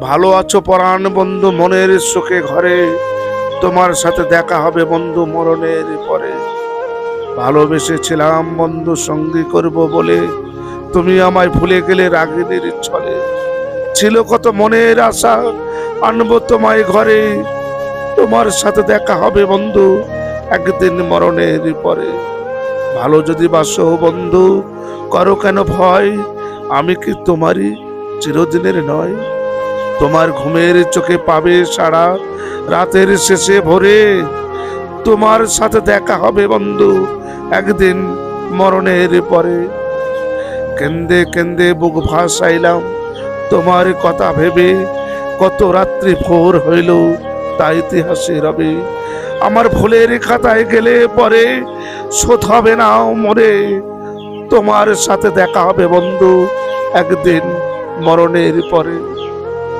ভালো আছো পরাণ বন্ধু মনের সুখে ঘরে। তোমার সাথে দেখা হবে বন্ধু মরণের পরে। ভালোবেসেছিলাম বন্ধু সঙ্গী করব বলে। তুমি আমায় ভুলে গেলে রাগিনীর ছলে। ছিল কত মনের আশা, আনব তোমায় ঘরে। তোমার সাথে দেখা হবে বন্ধু একদিন মরণের পরে। ভালো যদি বাসো বন্ধু, করো কেন ভয়? আমি কি তোমারই চিরদিনের নয়? তোমার ঘুমের চোখে পাবে সারা, রাতের শেষে ভোরে। তোমার সাথে দেখা হবে বন্ধু একদিন মরণের পরে। কেন্দে কেন্দে বুক ভাসাইলাম তোমার কথা ভেবে, কত রাত্রি ভোর হইল তা ইতিহাসে রবে। আমার ভুলের খাতায় গেলে পরে শোধ হবে না মরে। তোমার সাথে দেখা হবে বন্ধু একদিন মরণের পরে।